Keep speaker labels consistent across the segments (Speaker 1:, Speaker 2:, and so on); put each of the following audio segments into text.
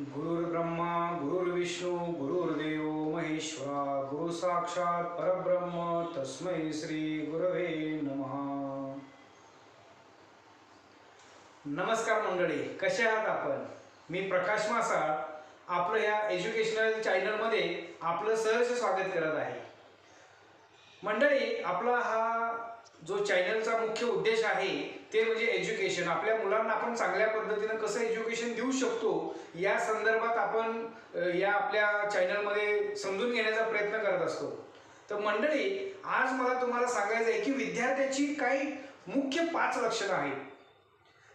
Speaker 1: गुरुर्ब्रह्मा गुरुर्विष्णू गुरुर्देव महेश्वरा गुरु साक्षात परब्रह्म तस्मै श्री गुरवे नमः. नमस्कार मंडळी कसे आहात आपण? मी प्रकाश मासा आपलं ह्या एज्युकेशनल चॅनलमध्ये आपलं सहर्ष स्वागत करत आहे. मंडळी आपला हा जो चॅनलचा मुख्य उद्देश आहे ते म्हणजे एज्युकेशन. आपल्या मुलांना आपण चांगल्या पद्धतीनं कसं एज्युकेशन देऊ शकतो या संदर्भात आपण या आपल्या चॅनलमध्ये समजून घेण्याचा प्रयत्न करत असतो. तर मंडळी आज मला तुम्हाला सांगायचं आहे की विद्यार्थ्याची काही मुख्य पाच लक्षणं आहेत.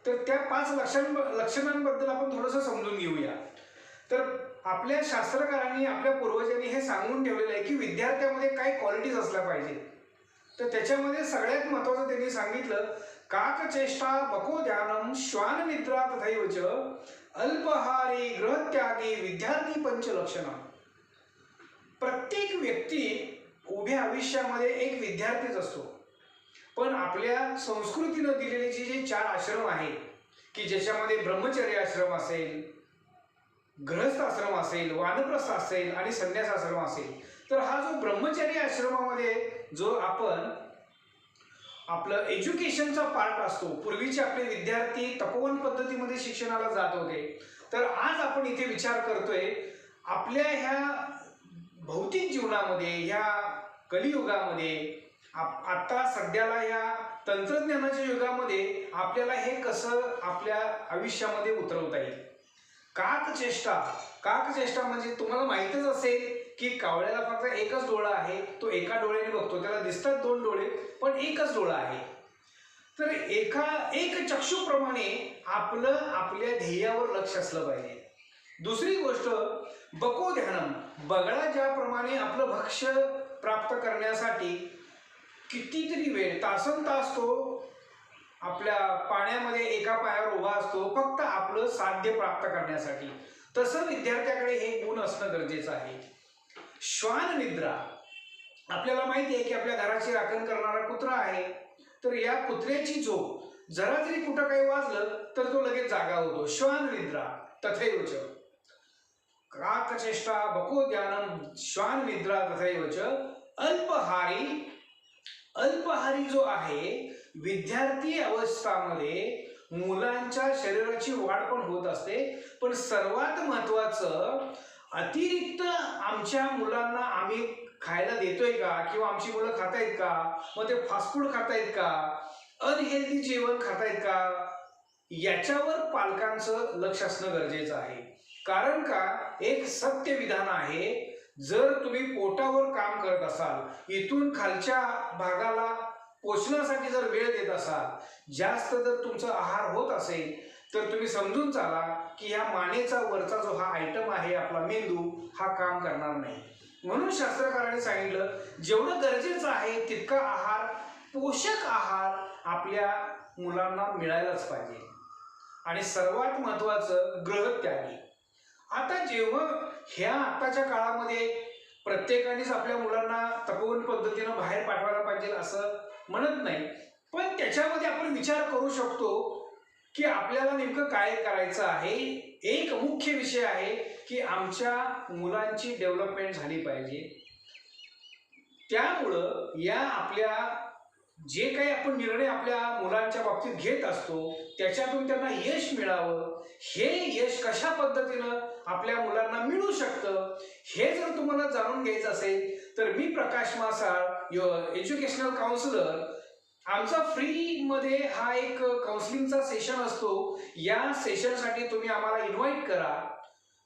Speaker 1: तर त्या पाच लक्षण लक्षणांबद्दल आपण थोडंसं समजून घेऊया. तर आपल्या शास्त्रकारांनी आपल्या पूर्वजांनी हे सांगून ठेवलेलं आहे की विद्यार्थ्यामध्ये काय क्वालिटीज असल्या पाहिजेत. तर त्याच्यामध्ये सगळ्यात महत्वाचं त्यांनी सांगितलं काकचेष्टा बको ध्यानम श्वान निद्रा तथैव च अल्पहारी ग्रहत्यागी विद्यार्थी पंचलक्षणा प्रत्येक व्यक्ती उभ्या आयुष्यामध्ये एक विद्यार्थीच असतो. पण आपल्या संस्कृतीनं दिलेले जे जे चार आश्रम आहे की ज्याच्यामध्ये ब्रह्मचर्य आश्रम असेल ग्रहस्थ आश्रम असेल वानप्रस्थ असेल आणि संन्यास आश्रम असेल तर हा जो ब्रह्मचारी आश्रमामध्ये जो आपण आपलं एज्युकेशनचा पार्ट असतो पूर्वीचे आपले विद्यार्थी तपोवन पद्धतीमध्ये शिक्षणाला जात होते तर आज आपण इथे विचार करतोय आपल्या ह्या भौतिक जीवनामध्ये ह्या कलियुगामध्ये आप आता सध्याला या तंत्रज्ञानाच्या युगामध्ये आपल्याला हे कसं आपल्या आयुष्यामध्ये उतरवता येईल? काक चेष्टा काक चेष्टा म्हणजे तुम्हाला माहीतच असेल की कावळ्याला फक्त एकच डोळा आहे. तो एका डोळ्याने बघतो. त्याला दिसतात दोन डोळे पण एकच डोळा आहे. तर एका एक चक्षुप्रमाणे आपलं आपल्या ध्येयावर लक्ष असलं पाहिजे. दुसरी गोष्ट बको ध्यानम. बगळा ज्याप्रमाणे आपलं भक्ष्य प्राप्त करण्यासाठी कितीतरी वेळ तासन तास तो आपल्या पाण्यामध्ये एका पायावर उभा असतो फक्त आपलं साध्य प्राप्त करण्यासाठी. तसं विद्यार्थ्याकडे हे गुण असणं गरजेचं आहे. श्वान निद्रा. आपल्याला माहिती आहे की आपल्या घराची राखण करणारा कुत्रा आहे. तर या कुत्र्याची झोप. जरा जरी कुठं काही वाजलं तर तो लगेच जागा होतो. श्वान निद्रा. तथैवच काकचेष्टा बको ज्ञानम. श्वान निद्रा तथैवच अल्पहारी. अल्पहारी जो आहे विद्यार्थी अवस्थामध्ये मुलांच्या शरीराची वाढ पण होत असते. पण सर्वात महत्वाचं अतिरिक्त आमच्या मुलांना आम्ही खायला देतोय का? किंवा आमची मुलं खातायत का? मग ते फास्ट फूड खातायत का? अनहेल्दी जेवण खातायत का? याच्यावर पालकांचं लक्ष असणं गरजेचं आहे. कारण का? एक सत्य विधान आहे जर तुम्ही पोटावर काम करत असाल इथून खालच्या भागाला पोषणासाठी जर वेळ देत असाल जास्त जर तुमचा आहार होत असेल तर तुम्ही समजून चाला की ह्या मानेचा वरचा जो हा आयटम आहे आपला मेंदू हा काम करणार नाही. म्हणून शास्त्रकाराने सांगितलं जेवढं गरजेचं आहे तितका आहार पोषक आहार आपल्या मुलांना मिळायलाच पाहिजे. आणि सर्वात महत्वाचं ग्रहत्यागी. आता जेव्हा ह्या आत्ताच्या काळामध्ये प्रत्येकानेच आपल्या मुलांना तपोवन पद्धतीनं बाहेर पाठवायला पाहिजे असं म्हणत नाही. पण त्याच्यामध्ये आपण विचार करू शकतो की आपल्याला नेमकं काय करायचं आहे? एक मुख्य विषय आहे की आमच्या मुलांची डेव्हलपमेंट झाली पाहिजे. त्यामुळं या आपल्या जे काही आपण निर्णय आपल्या मुलांच्या बाबतीत घेत असतो त्याच्यातून त्यांना यश मिळावं. हे यश कशा पद्धतीनं आपल्या मुलांना मिळू शकतं हे जर तुम्हाला जाणून घ्यायचं असेल तर मी प्रकाश मासाळ एज्युकेशनल काउन्सिलर आमचा फ्रीमध्ये हा एक काउन्सिलिंगचा सेशन असतो. या सेशनसाठी तुम्ही आम्हाला इन्व्हाइट करा.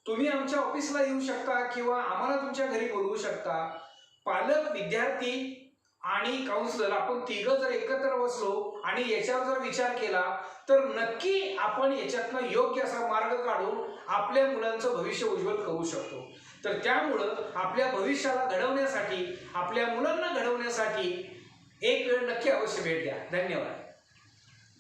Speaker 1: तुम्ही आमच्या ऑफिसला येऊ शकता किंवा आम्हाला तुमच्या घरी बोलवू शकता. पालक विद्यार्थी आणि काउन्सिलर आपण तिघं जर एकत्र बसलो आणि याच्यावर जर विचार केला तर नक्की आपण याच्यातनं योग्य असा मार्ग काढून आपल्या मुलांचं भविष्य उज्ज्वल करू शकतो. तर त्यामुळं आपल्या भविष्याला घडवण्यासाठी आपल्या मुलांना घडवण्यासाठी एक वेळ नक्की अवश्य भेट द्या. धन्यवाद.